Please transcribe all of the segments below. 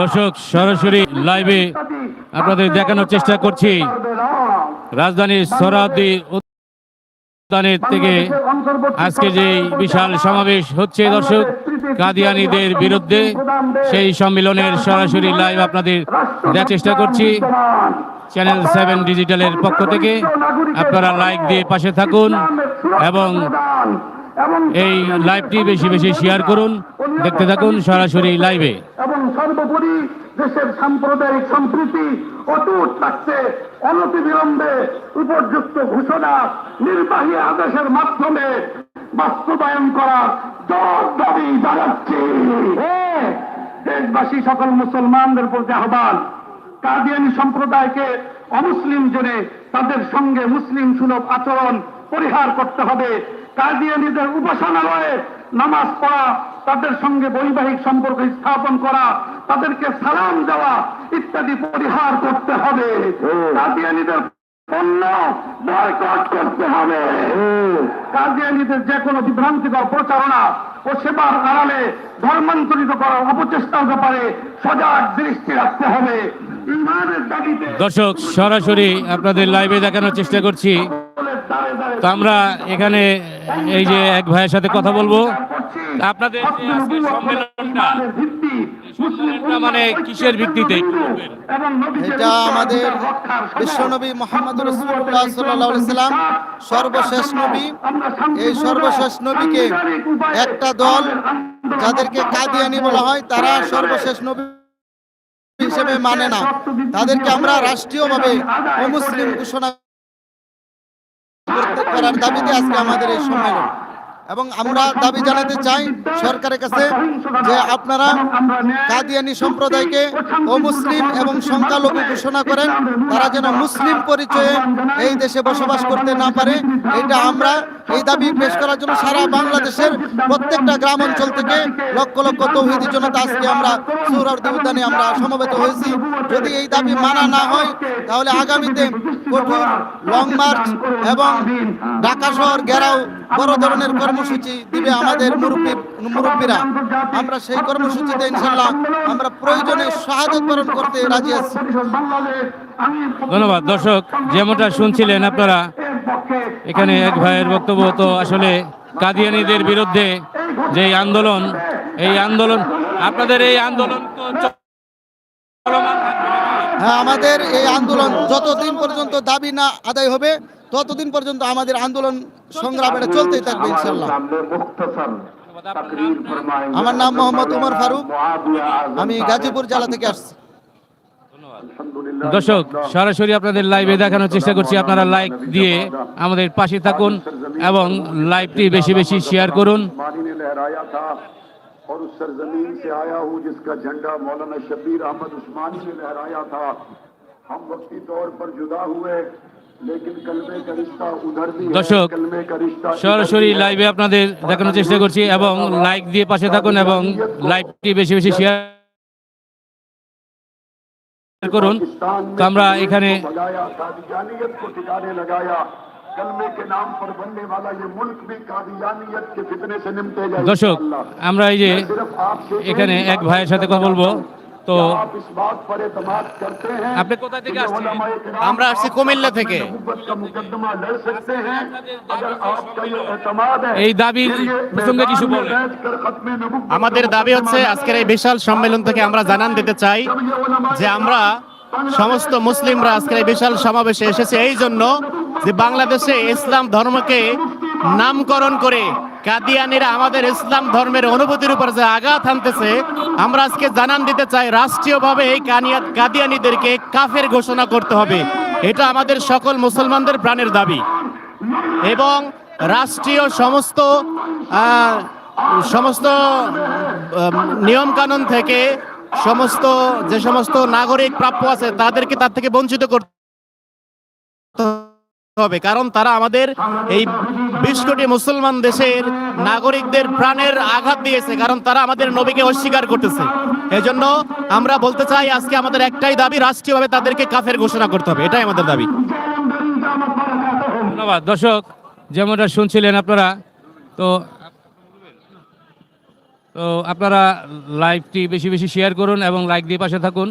দর্শক সরাসরি লাইভে আপনাদের দেখানোর চেষ্টা করছি। রাজধানীর সরাদি উদ্যানের থেকে আজকে যে বিশাল সমাবেশ হচ্ছে দর্শক কাদিয়ানিদের বিরুদ্ধে সেই সম্মেলনের সরাসরি লাইভ আপনাদের দেওয়ার চেষ্টা করছি। চ্যানেল সেভেন ডিজিটালের পক্ষ থেকে আপনারা লাইক দিয়ে পাশে থাকুন এবং এই লাইভটি বেশি বেশি শেয়ার করুন দেখতে থাকুন সরাসরি লাইভে এবং সর্বোপরি দেশের সাম্প্রদায়িক সম্প্রীতি অটুট থাকতে অনতিবিলম্বে উপযুক্ত ঘোষণা নির্বাহী আদেশের মাধ্যমে বাস্তবায়ন করার জোর দাবি জানাচ্ছি। হ্যাঁ, দেশবাসী সকল মুসলমানদের প্রতি আহ্বান কাদিয়ানি সম্প্রদায়কে অমুসলিম জেনে তাদের সঙ্গে মুসলিম সুলভ আচরণ পরিহার করতে হবে। কাদিয়ানিদের উপাসনালয়ে নামাজ পড়া তাদের সঙ্গে বৈবাহিক সম্পর্ক স্থাপন করা তাদেরকে সালাম দেওয়া ইত্যাদি পরিহার করতে হবে। কাদিয়ানিদের পণ্য বয়কট করতে হবে। কাদিয়ানিদের যে কোনো বিভ্রান্তিকর প্রচারণা ও সেবার আড়ালে ধর্মান্তরিত করার অপচেষ্টার ব্যাপারে সজাগ দৃষ্টি রাখতে হবে। ইমানের দর্শক সরাসরি আপনাদের লাইভে দেখানোর চেষ্টা করছি। তো আমরা এখানে এই যে এক ভাইয়ের সাথে কথা বলব। আপনাদের সম্মেলনটা মানে কিসের ভিত্তিতে এটা আমাদের বিশ্বনবী মোহাম্মদ রসুল্লাহ সর্বশেষ নবী। এই সর্বশেষ নবীকে একটা দল যাদেরকে কাদিয়ানি বলা হয়, তারা সর্বশেষ নবী হিসেবে মানে না। তাদেরকে আমরা রাষ্ট্রীয়ভাবে অমুসলিম ঘোষণা করার দাবিতে আমাদের এই সম্মেলন। এবং আমরা দাবি জানাতে চাই সরকারের কাছে যে আপনারা কাদিয়ানি সম্প্রদায়কে অমুসলিম এবং সংখ্যালঘু ঘোষণা করেন, তারা যেন মুসলিম পরিচয়ে এই দেশে বসবাস করতে না পারে। এটা আমরা এই দাবি পেশ করার জন্য সারা বাংলাদেশের প্রত্যেকটা গ্রাম অঞ্চল থেকে লক্ষ লক্ষ তৌহিদি জনতা আজকে আমরা সৌরার্দি উদ্যানে আমরা সমবেত হয়েছি। যদি এই দাবি মানা না হয়, তাহলে আগামীতে কঠোর লং মার্চ এবং ঢাকা শহর ঘেরাও বড় ধরনের কর্মসূচি দিবে আমাদের মুরব্বী মুরব্বীরা। আমরা সেই কর্মসূচিতে ইনশাল্লাহ আমরা প্রয়োজনে শাহাদত বরণ করতে রাজি আছি। ধন্যবাদ। দর্শক যেমনটা শুনছিলেন আপনারা এখানে এক ভাইয়ের বক্তব্য তো আসলে কাদিয়ানিদের বিরুদ্ধে যে আন্দোলন এই আন্দোলন আপনাদের এই আন্দোলন? হ্যাঁ আমাদের এই আন্দোলন যতদিন পর্যন্ত দাবি না আদায় হবে ততদিন পর্যন্ত আমাদের আন্দোলন সংগ্রাম এটা চলতেই থাকবে ইনশাল্লাহ। আমার নাম মোহাম্মদ উমর ফারুক। আমি গাজীপুর জেলা থেকে আসছি। দর্শক সরাসরি আপনাদের লাইভে দেখানোর চেষ্টা করছি। আপনারা লাইক দিয়ে আমাদের পাশে থাকুন এবং লাইভটি বেশি বেশি শেয়ার করুন। দর্শক সরাসরি লাইভে আপনাদের দেখানোর চেষ্টা করছি এবং লাইক দিয়ে পাশে থাকুন এবং লাইভটি বেশি বেশি শেয়ার করুন। আমরা এখানে দর্শক আমরা এই যে এখানে এক ভাইয়ের সাথে কথা বলব। তো আপনি কোথা থেকে আসছেন আমরা আসছি কুমিল্লা থেকে। এই দাবি প্রসঙ্গে কিছু বলে আমাদের দাবি হচ্ছে আজকের এই বিশাল সম্মেলন থেকে আমরা জানান দিতে চাই যে আমরা সমস্ত মুসলিমরা আজকের এই বিশাল সমাবেশে এসেছে। এই জন্য যে বাংলাদেশে ইসলাম ধর্মকে নামকরণ করে কাদিয়ানিরা আমাদের ইসলাম ধর্মের অনুভূতির উপর যে আঘাত আনতেছে আমরা আজকে জানান দিতে চাই, রাষ্ট্রীয়ভাবে এই কানিয়াত কাদিয়ানিদেরকে কাফের ঘোষণা করতে হবে। এটা আমাদের সকল মুসলমানদের প্রাণের দাবি। এবং রাষ্ট্রীয় সমস্ত সমস্ত নিয়ম কানুন থেকে সমস্ত, যে সমস্ত নাগরিক প্রাপ্য আছে, তাদেরকে তার থেকে বঞ্চিত করতে হবে। কারণ তারা আমাদের এই বিশ কোটি মুসলমান দেশের নাগরিকদের প্রাণের আঘাত দিয়েছে, কারণ তারা আমাদের নবীকে অস্বীকার করতেছে। এজন্য আমরা বলতে চাই, আজকে আমাদের একটাই দাবি, রাষ্ট্রীয়ভাবে তাদেরকে কাফের ঘোষণা করতে হবে। এটাই আমাদের দাবি। ধন্যবাদ। দর্শক, যেমনটা শুনছিলেন আপনারা, তো তো আপনারা লাইভটি বেশি বেশি শেয়ার করুন এবং লাইক দিয়ে পাশে থাকুন।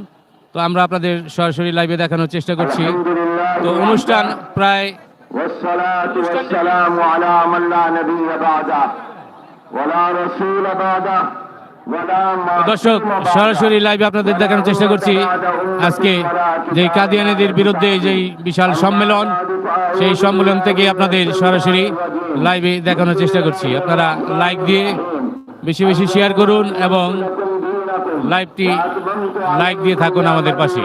তো আমরা আপনাদের সরাসরি লাইভে দেখানোর চেষ্টা করছি। তো অনুষ্ঠান প্রায় والصلاة والسلام على من لا نبي بعده ولا رسول بعده ولا দর্শক সরাসরি লাইভে আপনাদের দেখানোর চেষ্টা করছি আজকে যে কাদিয়ানিদের বিরুদ্ধে যেই বিশাল সম্মেলন সেই সম্মেলন থেকে আপনাদের সরাসরি লাইভে দেখানোর চেষ্টা করছি আপনারা লাইক দিয়ে বেশি বেশি শেয়ার করুন এবং লাইভটি লাইক দিয়ে থাকুন আমাদের পাশে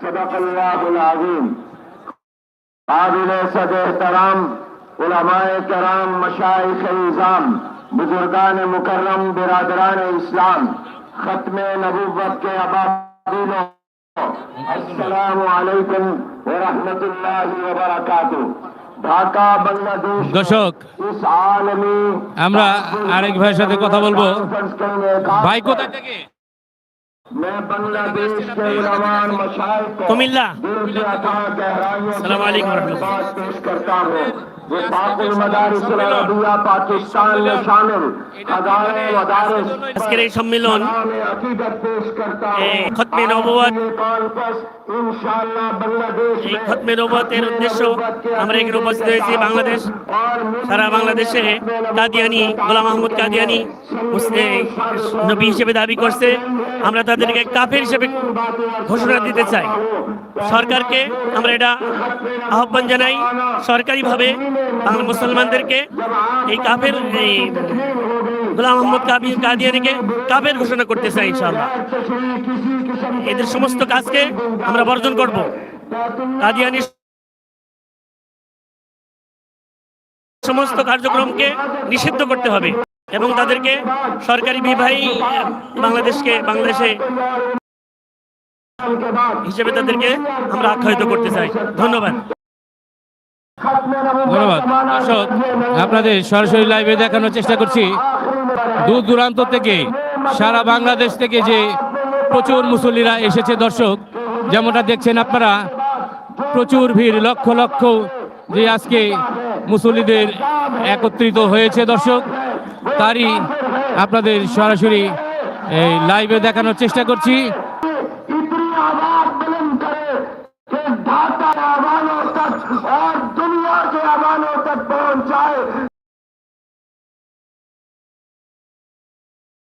सदाकल्लाजिम काबिल सद तराम उलमाए कराम मशाइ इज़ाम बुजुर्गान मुकर्रम बिरादरान इस्लाम ख़त्म नबूबत के अबादीनों আসসালামাইকুম ঢাকা বাংলাদেশ দর্শক আমরা আরেক ভাইয়ের সাথে কথা বলব ভাই কোথা থেকে कुमिल्ला। दिल से अथा गहराइयों पेश करता हूँ। वो पाकुल मदारिस अरबिया पाकिस्तान में शामिल हजारों मदारिस আজকের এই সম্মেলন में अकीदत पेश करता এই हूँ খতমে নবুয়ত ये कॉन्फ्रेंस इंशाअल्लाह बांग्लादेश এই में খতমে নবুয়তের উদ্দেশ্য আমরা এখানে উপস্থিত হয়েছি বাংলাদেশ और সারা বাংলাদেশে কাদিয়ানি গোলাম মাহমুদ কাদিয়ানি মুসলিম নবী হিসেবে দাবি করছে আমরা তাদেরকে কাফের হিসেবে ঘোষণা দিতে চাই সরকারকে আমরা এটা আহ্বান জানাই সরকারিভাবে বাংলা মুসলমানদেরকে এই কাফের, এই গোলাম মোহাম্মদ কাবির কাদিয়ানিকে কাফের ঘোষণা করতে চাই ইনশাআল্লাহ। এদের সমস্ত কাজকে আমরা বর্জন করব। কাদিয়ানি সমস্ত কার্যক্রমকে নিষিদ্ধ করতে হবে এবং তাদেরকে সরকারি বিবাহী বাংলাদেশকে, বাংলাদেশে হিসেবে তাদেরকে আমরা আখ্যায়িত করতে চাই। ধন্যবাদ। ধন্যবাদ। দর্শক আপনাদের সরাসরি লাইভে দেখানোর চেষ্টা করছি। দূর দূরান্ত থেকে, সারা বাংলাদেশ থেকে যে প্রচুর মুসল্লিরা এসেছে দর্শক, যেমনটা দেখছেন আপনারা, প্রচুর ভিড়, লক্ষ লক্ষ যে আজকে মুসল্লিদের একত্রিত হয়েছে দর্শক। তারই আপনাদের সরাসরি, এই লাইভে দেখানোর চেষ্টা করছি। तक पहुंचाए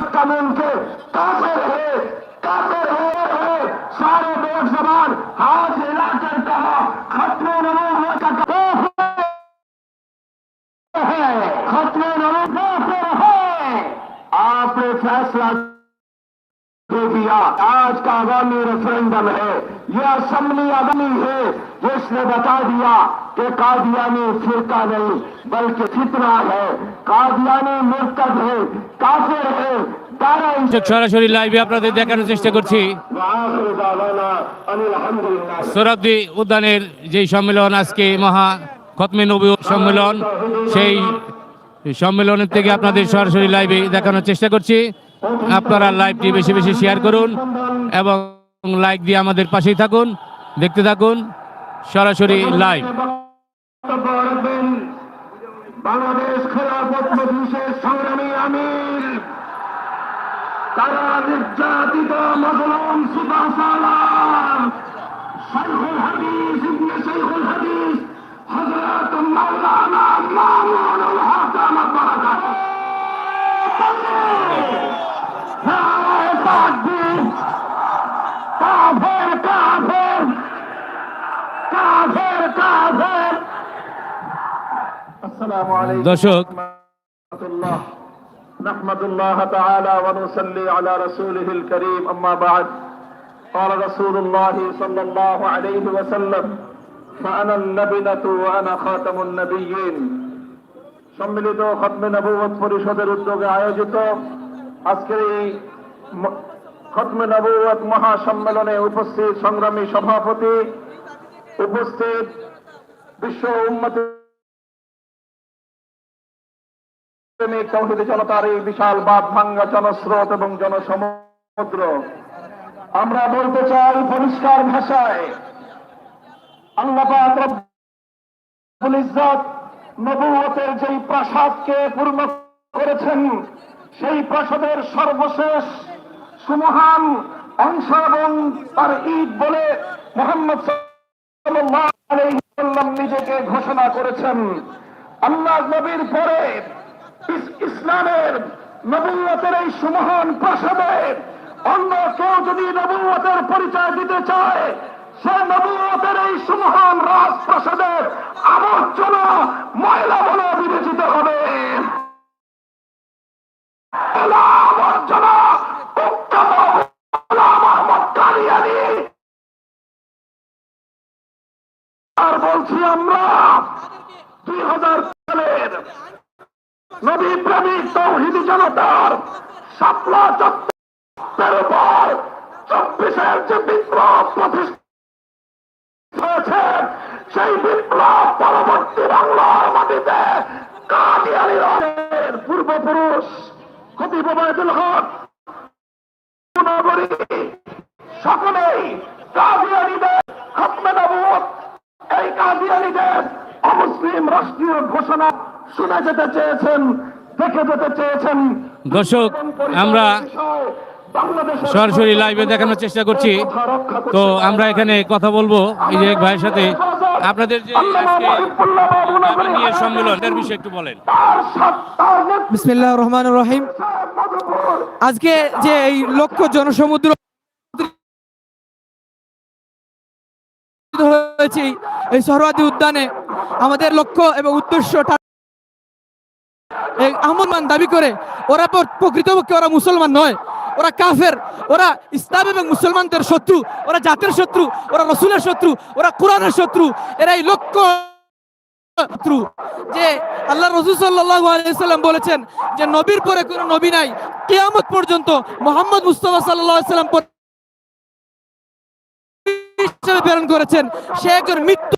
कानून के काफिर है काफिर है, है सारे बेग जबान हाथ हिलाकर कहा खत्म नबूवत का काफिर है खत्म नबूवत काफिर है आपने फैसला दे दिया आज का आगामी रेफरेंडम है यह असम्बली आगामी है जिसने बता दिया कि कादियानी फिरका नहीं बल्कि फितना है कादियानी मुर्तद है काफिर है दारा দর্শক সরাসরি লাইভে আপনাদের দেখানোর চেষ্টা করছি आखिर दावाना अनिल अल्हम्दुलिल्लाह সোহরাব্দি উদ্যানের যেই সম্মেলন আজকে মহা খতমে নবী সম্মেলন সেই সম্মেলনের থেকে আপনাদের সরাসরি লাইভে দেখানোর চেষ্টা করছি আপনারা লাইভটি বেশি বেশি শেয়ার করুন এবং লাইক দিয়ে আমাদের পাশেই থাকুন, দেখতে থাকুন, সরাসরি লাইভ বাংলাদেশ সংগ্রামী আমির। তারা দর্শক ورحمة الله نحمد الله تعالى ونصلي على رسوله الكريم أما بعد قال رسول الله صلى الله عليه وسلم فأنا اللبنة وأنا خاتم النبيين সম্মিলিত খতমে নবুয়ত পরিষদের উদ্যোগে আয়োজিত আজকের এই ম- খতমে নবুয়ত মহাসম্মেলনে উপস্থিত সংগ্রামী সভাপতি উপস্থিত বিশ্ব উন্মতি প্রেমিক তৌহিদি জনতার এই বিশাল বাদ ভাঙ্গা জনস্রোত এবং জনসমুদ্র। আমরা বলতে চাই পরিষ্কার ভাষায় যেই প্রাসাদকে পূর্ণ করেছেন, সেই প্রাসাদের সর্বশেষ সুমহান অংশ এবং তার ঈদ বলে মোহাম্মদ নিজেকে ঘোষণা করেছেন। আল্লাহ নবীর পরে ইসলামের নবুয়তের এই সুমহান প্রাসাদে অন্য কেউ যদি নবুয়তের পরিচয় দিতে চায়, সে নবুয়তের এই সুমহান রাজপ্রাসাদের আবর্জনা ময়লা বলে বিবেচিত হবে। আর বলছি আমরা, দুই হাজার সালের নবী প্রেমিক তৌহিদি জনতার সাপলা চত্বরের উপর চব্বিশের যে বিপ্লব প্রতিষ্ঠা হয়েছে, সেই বিপ্লব পরবর্তী বাংলার মাটিতে কাদিয়ানি রাজের পূর্বপুরুষ খতিব ওবায়দুল হক। সকলেই কাদিয়ানিদের খতমে নবুয়ত এই কাদিয়ানিদের অমুসলিম রাষ্ট্রীয় ঘোষণা শুনে যেতে চেয়েছেন দেখে যেতে চেয়েছেন। দর্শক আমরা সরাসরি লাইভে দেখানোর চেষ্টা করছি। তো আমরা এখানে কথা বলব এই যে এক ভাইয়ের সাথে। আপনাদের যে আজকে সম্মেলন এর বিষয়ে একটু বলেন। বিসমিল্লাহ রহমান রহিম। আজকে যে এই লক্ষ জনসমুদ্র হয়েছে এই সরওয়াদি উদ্যানে আমাদের লক্ষ্য এবং উদ্দেশ্যটা আহমদমান দাবি করে, ওরা প্রকৃতপক্ষে ওরা মুসলমান নয়। ওরা কাফের, ওরা ইসলাম এবং মুসলমানদের শত্রু, ওরা জাতের শত্রু, ওরা রসুলের শত্রু, ওরা কোরআনের শত্রু লক্ষ্য শত্রু। যে আল্লাহ রসুল বলেছেন যে নবীর পরে কোনো নবী নাই, কেয়ামত পর্যন্ত মোহাম্মদ মুস্তফা সাল্লাম হিসেবে প্রেরণ করেছেন। সে একজন মৃত্যু